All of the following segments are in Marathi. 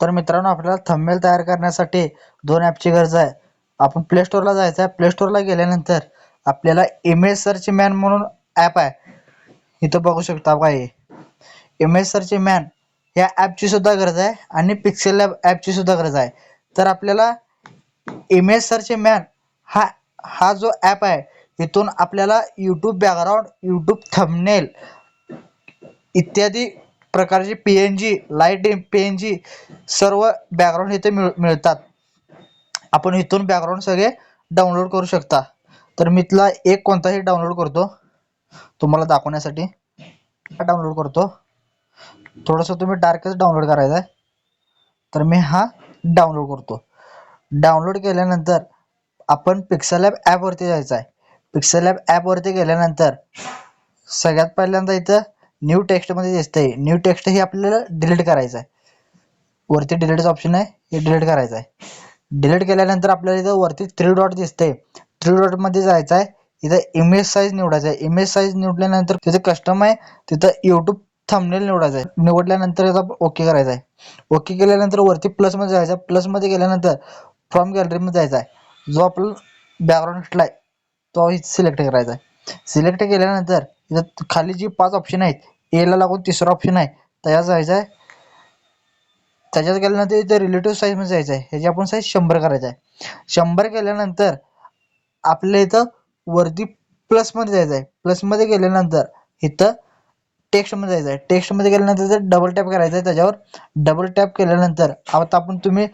तर मित्रांनो आपल्याला थंबनेल तयार करण्यासाठी दोन ॲपची गरज आहे. आपण प्ले स्टोअरला जायचं आहे. प्ले स्टोअरला गेल्यानंतर आपल्याला इमेज सर्च मॅन म्हणून ॲप आहे. इथं बघू शकता काय हे. इमेज सर्च मॅन या ॲपची सुद्धा गरज आहे आणि पिक्सेल लॅब ॲपची सुद्धा गरज आहे. तर आपल्याला इमेज सर्च मॅन हा हा जो ॲप आहे इथून आपल्याला यूट्यूब बॅकग्राऊंड यूट्यूब थंबनेल इत्यादी प्रकारचे P N G light P N G सर्व बॅकग्राऊंड इथे मिळ मिळतात. आपण इथून बॅकग्राऊंड सगळे डाउनलोड करू शकता. तर मी इथला एक कोणताही डाउनलोड करतो. तुम्हाला दाखवण्यासाठी डाउनलोड करतो. थोडंसं तुम्ही डार्कच डाउनलोड करायचं आहे. तर मी हा डाउनलोड करतो. डाउनलोड केल्यानंतर आपण पिक्सल ॲप ॲपवरती जायचं आहे. पिक्सल ॲप ॲपवरती गेल्यानंतर सगळ्यात पहिल्यांदा इथं न्यू टेक्स्टमध्ये दिसतंय. न्यू टेक्स्ट हे आपल्याला डिलीट करायचं आहे वरती डिलीटचं ऑप्शन आहे हे डिलीट करायचं आहे डिलीट केल्यानंतर आपल्याला इथं वरती थ्री डॉट दिसतंय. थ्री डॉटमध्ये जायचं आहे इथं इमेज साईज निवडायचं आहे इमेज साईज निवडल्यानंतर तिथं कस्टम आहे तिथं यूट्यूब थंबनेल निवडायचं आहे निवडल्यानंतर याचा ओके करायचा आहे ओके केल्यानंतर वरती प्लसमध्ये जायचं आहे प्लसमध्ये गेल्यानंतर फ्रॉम गॅलरीमध्ये जायचं आहे जो आपला बॅकग्राऊंड आहे तो सिलेक्ट करायचा आहे सिलेक्ट केल्यानंतर इथं खाली जी पाच ऑप्शन आहेत एला लागून तिसरा ऑप्शन आहे. त्याच्यात जायचं आहे. त्याच्यात गेल्यानंतर इथं रिलेटिव्ह साईजमध्ये जायचं आहे. ह्याची आपण साईज शंभर करायचं आहे. शंभर केल्यानंतर आपल्या इथं वरती प्लसमध्ये जायचं आहे. प्लसमध्ये गेल्यानंतर इथं टेक्स्टमध्ये जायचं आहे. टेक्स्टमध्ये गेल्यानंतर डबल टॅप करायचं आहे त्याच्यावर. डबल टॅप केल्यानंतर आता आपण तुम्ही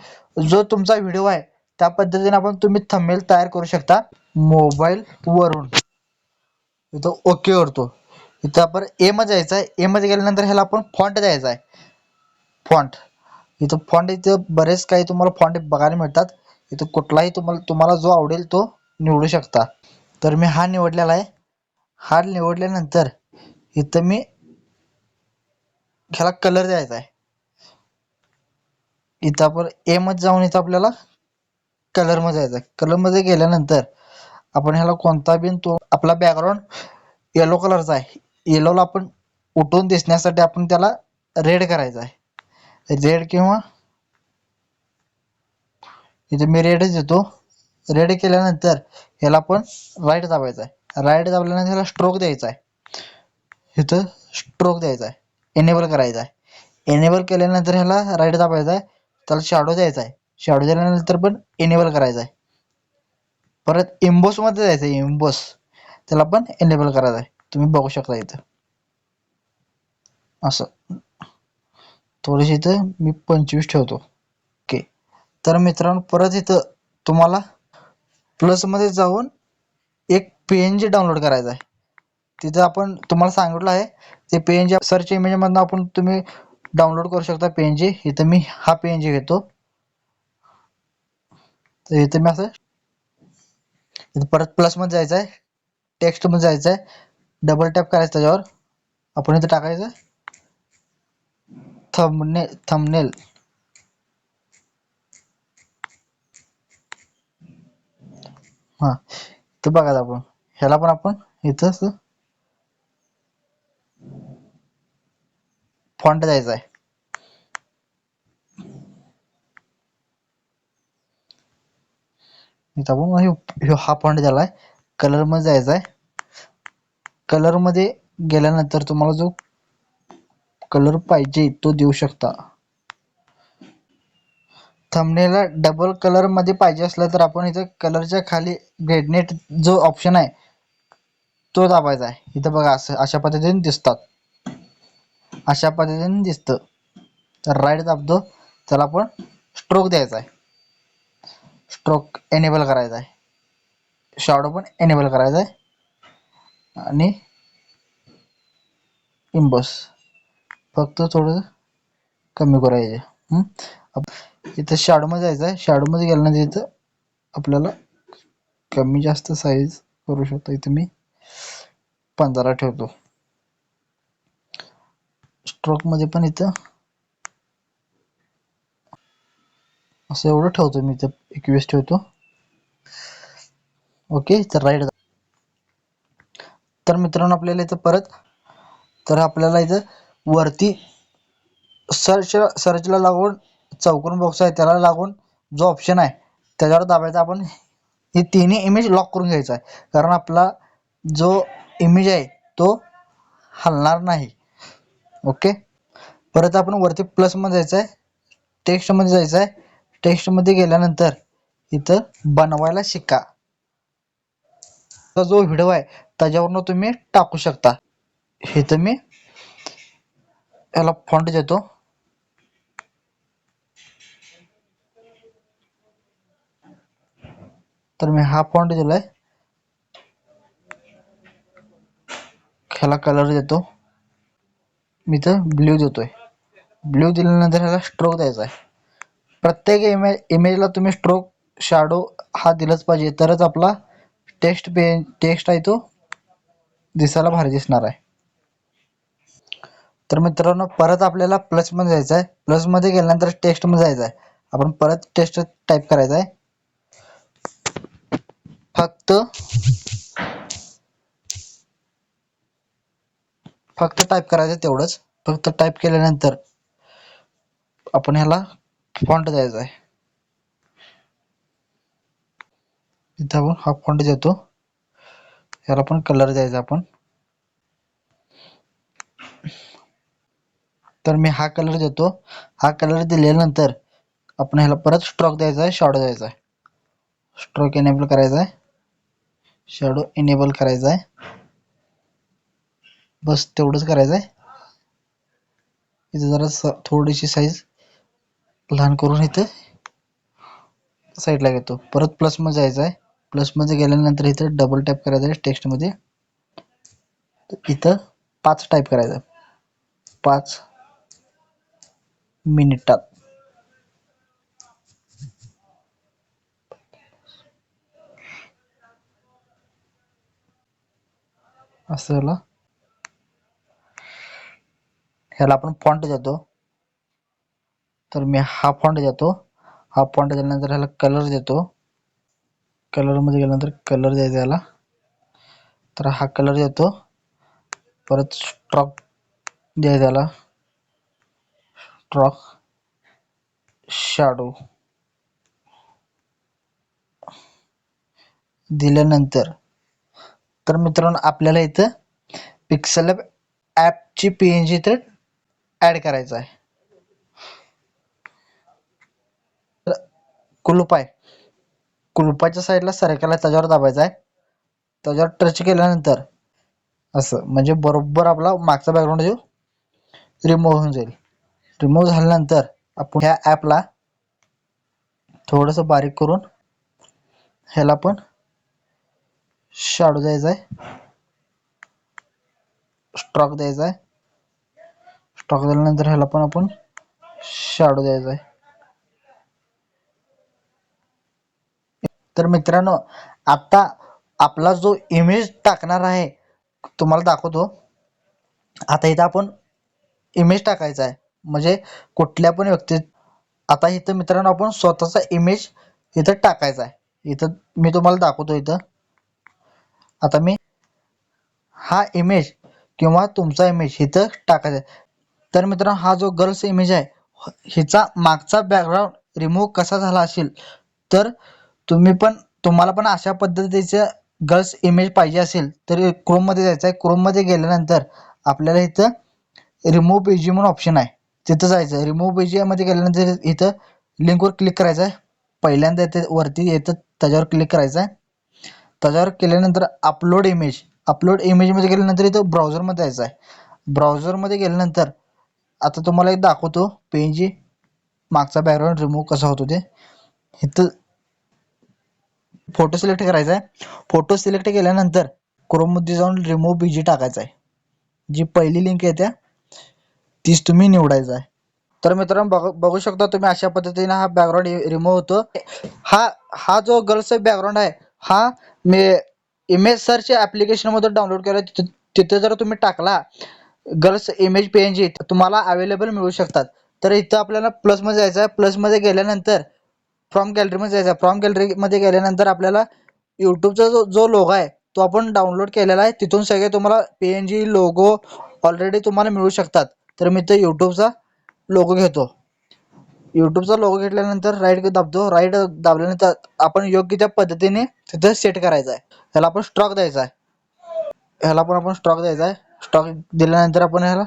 जो तुमचा व्हिडिओ आहे त्या पद्धतीने आपण तुम्ही थंबनेल तयार करू शकता मोबाईल वरून इथं ओके करतो इथं आपण ए जायचं आहे. ए मध्ये गेल्यानंतर ह्याला आपण फॉन्ट द्यायचा आहे. फॉन्ट इथं फॉन्ट इथं बरेच काही तुम्हाला फॉन्ट बघायला मिळतात. इथं कुठलाही तुम्हाला तुम्हाला जो आवडेल तो निवडू शकता. तर मी हा निवडलेला आहे. हा निवडल्यानंतर इथं मी ह्याला कलर द्यायचा आहे. इथं आपण ए जाऊन इथं आपल्याला कलरमध्ये जायचं आहे. कलरमध्ये गेल्यानंतर आपण ह्याला कोणता बिन तो आपला बॅकग्राऊंड येलो कलरचा आहे. येलोला आपण उठून दिसण्यासाठी आपण त्याला रेड करायचा आहे. रेड किंवा इथे मी रेडच देतो. रेड केल्यानंतर ह्याला आपण राईट दाबायचा आहे. राईट दाबल्यानंतर ह्याला स्ट्रोक द्यायचा आहे. इथं स्ट्रोक द्यायचा आहे. एनेबल करायचा आहे. एनेबल केल्यानंतर ह्याला राईट दाबायचा आहे. त्याला शॅडो द्यायचा आहे. शॅडो दिल्यानंतर पण एनेबल करायचा आहे. परत इम्बोसमध्ये जायचं आहे. इम्बोस त्याला पण एनेबल करायचा आहे. तुम्ही बघू शकता इथं. असं. थोडीशी इथं मी पंचवीस ठेवतो. ओके तर मित्रांनो परत इथं तुम्हाला प्लसमध्ये जाऊन एक पी एन जी डाउनलोड करायचा आहे. तिथं आपण तुम्हाला सांगितलं आहे ते पी एन जी सर्च इमेजमधनं आपण तुम्ही डाउनलोड करू शकता पी एन जी इथं मी हा पी एन जी घेतो. तर इथं मी असं इथं परत प्लसमध्ये जायचं आहे टेक्स्टमध्ये जायचं आहे. डबल टॅप करायचं त्याच्यावर. आपण इथं टाकायचं. थंबने थंबनेल हां. इथं बघा आपण. ह्याला पण आपण इथं असं फॉन्ट द्यायचा आहे. इथं आपण हा फॉन्ट दिलाय कलरमध्ये जायचा आहे. कलरमध्ये गेल्यानंतर तुम्हाला जो कलर पाहिजे तो देऊ शकता. थंबनेला डबल कलरमध्ये पाहिजे असलं तर आपण इथं कलरच्या खाली ग्रेडनेट जो ऑप्शन आहे तो दाबायचा आहे. इथं बघा असं अशा पद्धतीने दिसतात. अशा पद्धतीने दिसतं. तर राईट दाबतो. त्याला आपण स्ट्रोक द्यायचा आहे. स्ट्रोक एनेबल करायचा आहे. शॅडो पण एनेबल करायचा आहे. आणि इम्बस. फक्त थोडं कमी करायचे इथं शॅडोमध्ये जायचं आहे शॅडोमध्ये गेल्यानंतर इथं आपल्याला कमी जास्त साईज करू शकतो. इथं मी पंधरा ठेवतो. स्ट्रोकमध्ये पण इथं असं एवढं ठेवतो मी. इथं एकवीस ठेवतो. ओके तर राईट तर मित्रांनो आपल्याला इथं परत तर आपल्याला इथं वरती सर्च सर्चला लागून चौकोन बॉक्स आहे त्याला लागून जो ऑप्शन आहे त्याच्यावर दाबायचा. आपण हे तिन्ही इमेज लॉक करून घ्यायचा आहे. कारण आपला जो इमेज आहे तो हलणार नाही. ओके परत आपण वरती प्लसमध्ये जायचं आहे टेक्स्टमध्ये जायचं आहे. टेक्स्टमध्ये गेल्यानंतर इथं बनवायला शिका. जो व्हिडिओ आहे त्याच्यावरनं तुम्ही टाकू शकता. हे तर मी याला फॉन्ट देतो. तर मी हा फॉन्ट दिलाय. ह्याला कलर देतो. मी इथं ब्ल्यू देतोय. ब्ल्यू दिल्यानंतर ह्याला स्ट्रोक द्यायचा आहे प्रत्येक इमेज इमेजला तुम्ही स्ट्रोक शॅडो हा दिलाच पाहिजे. तरच आपला टेक्स्ट पे टेक्स्ट आहे तो. दिसायला भारी दिसणार आहे. तर मित्रांनो परत आपल्याला प्लसमध्ये जायचं आहे. प्लसमध्ये गेल्यानंतर टेक्स्टमध्ये जायचं आहे. आपण परत टेक्स्ट टाईप करायचं आहे. फक्त फक्त टाईप करायचं तेवढंच. फक्त टाईप केल्यानंतर आपण ह्याला फॉन्ट द्यायचा आहे. इथं आपण हा फॉन्ट देतो. ह्याला पण कलर द्यायचा आपण. तर मी हा कलर देतो. हा कलर दिल्यानंतर आपण ह्याला परत स्ट्रोक द्यायचा आहे शॅडो द्यायचा आहे. स्ट्रोक एनेबल करायचा आहे. शॅडो एनेबल करायचा आहे. बस तेवढंच करायचं आहे. इथं जरा थोडीशी साईज लहान करून इथं साईडला घेतो. परत प्लसमध्ये जायचं आहे. प्लसमध्ये गेल्यानंतर इथं डबल टाईप करायचं आहे टेक्स्टमध्ये इथं पाच टाईप करायचं पाच मिनिटात असं झालं. ह्याला आपण फॉन्ट देतो. तर मी हा फॉन्ट देतो. हा फॉन्ट दिल्यानंतर ह्याला कलर देतो. कलरमध्ये गेल्यानंतर कलर द्यायचा याला तर हा कलर देतो परत स्ट्रॉक द्यायचा त्याला. स्ट्रॉक शॅडो दिल्यानंतर तर मित्रांनो आपल्याला इथं पिक्सल ॲपची पी एन जी इथं ॲड करायचं आहे. कुलूप आहे. कुलपाच्या साईडला सरकायला त्याच्यावर दाबायचं आहे. त्याच्यावर टच केल्यानंतर असं म्हणजे बरोबर आपला मागचा बॅकग्राऊंड जो रिमूव्ह होऊन जाईल. रिमूव्ह झाल्यानंतर आपण ह्या ॲपला थोडंसं बारीक करून ह्याला पण शाडू द्यायचा आहे. स्ट्रॉक द्यायचा आहे. स्ट्रॉक दिल्यानंतर ह्याला पण आपण शाडू द्यायचा आहे. तर मित्रांनो आता आपला जो इमेज टाकणार आहे तुम्हाला दाखवतो. आता इथं आपण इमेज टाकायचा आहे. म्हणजे कुठल्या पण व्यक्ती आता इथं मित्रांनो आपण स्वतःचा इमेज इथं टाकायचा आहे. इथं मी तुम्हाला दाखवतो इथं. आता मी हा इमेज किंवा तुमचा इमेज इथं टाकायचा आहे. तर मित्रांनो हा जो गर्ल्स इमेज आहे हिचा मागचा बॅकग्राऊंड रिमूव्ह कसा झाला असेल तर तुम्ही पण तुम्हाला पण अशा पद्धतीचं गर्ल्स इमेज पाहिजे असेल तर क्रोममध्ये जायचं आहे. क्रोममध्ये गेल्यानंतर आपल्याला इथं रिमूव्ह पेजी म्हणून ऑप्शन आहे. तिथं जायचं रिमूव्ह पेजीमध्ये गेल्यानंतर इथं लिंकवर क्लिक करायचं आहे. पहिल्यांदा इथे वरती येतं त्याच्यावर क्लिक करायचं आहे. त्याच्यावर केल्यानंतर अपलोड इमेज अपलोड इमेजमध्ये गेल्यानंतर इथं ब्राउझरमध्ये जायचं आहे. ब्राउझरमध्ये गेल्यानंतर आता तुम्हाला एक दाखवतो. पेनजी मागचा बॅकग्राऊंड रिमूव्ह कसा होतो ते. इथं फोटो सिलेक्ट करायचा आहे फोटो सिलेक्ट केल्यानंतर क्रोममध्ये जाऊन रिमूव्ह बीजी टाकायचा आहे जी पहिली लिंक येते तीच तुम्ही निवडायचा आहे तर मित्रांनो बघ बघू शकता तुम्ही अशा पद्धतीने हा बॅकग्राऊंड रिमूव्ह होतो. हा हा जो गर्ल्स बॅकग्राऊंड आहे हा मी इमेज सर्च ॲप्लिकेशनमधून डाउनलोड केला तिथे तिथे जर तुम्ही टाकला girls image P N G तुम्हाला अवेलेबल मिळू शकतात. तर इथं आपल्याला प्लसमध्ये जायचं आहे प्लसमध्ये गेल्यानंतर फ्रॉम गॅलरीमध्ये जायचं. फ्रॉम गॅलरीमध्ये गेल्यानंतर आपल्याला यूट्यूबचा जो जो लोगो आहे तो आपण डाउनलोड केलेला आहे. तिथून सगळे तुम्हाला P N G logo already तुम्हाला मिळू शकतात. तर मी ते यूट्यूबचा लोगो घेतो. यूट्यूबचा लोगो घेतल्यानंतर राईट दाबतो. राईट दाबल्यानंतर आपण योग्य त्या पद्धतीने तिथं सेट करायचं आहे. ह्याला आपण स्टॉक द्यायचा आहे. ह्याला पण आपण स्टॉक द्यायचा आहे. स्टॉक दिल्यानंतर आपण ह्याला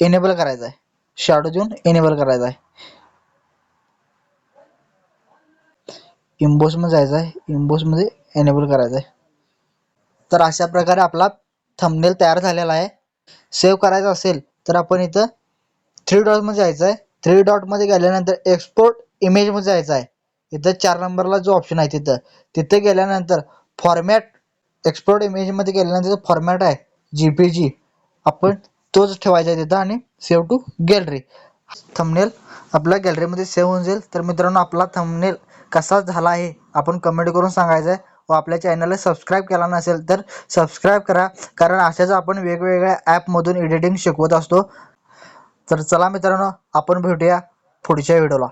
एनेबल करायचा आहे. शॅडो देऊन एनेबल करायचा आहे. इम्बोसमध्ये जायचं आहे. इम्बोसमध्ये एनेबल करायचं आहे. तर अशा प्रकारे आपला थंबनेल तयार झालेला आहे. सेव्ह करायचा असेल तर आपण इथं थ्री डॉटमध्ये जायचं आहे. थ्री डॉटमध्ये गेल्यानंतर एक्सपोर्ट इमेजमध्ये जायचं आहे. इथं चार नंबरला जो ऑप्शन आहे तिथं. तिथे गेल्यानंतर फॉर्मॅट एक्सपोर्ट इमेजमध्ये गेल्यानंतर फॉर्मॅट आहे. जी पी जी आपण तोच ठेवायचा आहे तिथं आणि सेव्ह टू गॅलरी थंबनेल आपल्या गॅलरीमध्ये सेव्ह होऊन जाईल. तर मित्रांनो आपला थंबनेल कसा झाला आहे आपण कमेंट करून सांगायचं आहे व आपल्या चॅनलला सबस्क्राईब केला नसेल तर सबस्क्राईब करा. कारण अशाच आपण वेगवेगळ्या ॲपमधून एडिटिंग शिकवत असतो. तर चला मित्रांनो आपण भेटूया पुढच्या व्हिडिओला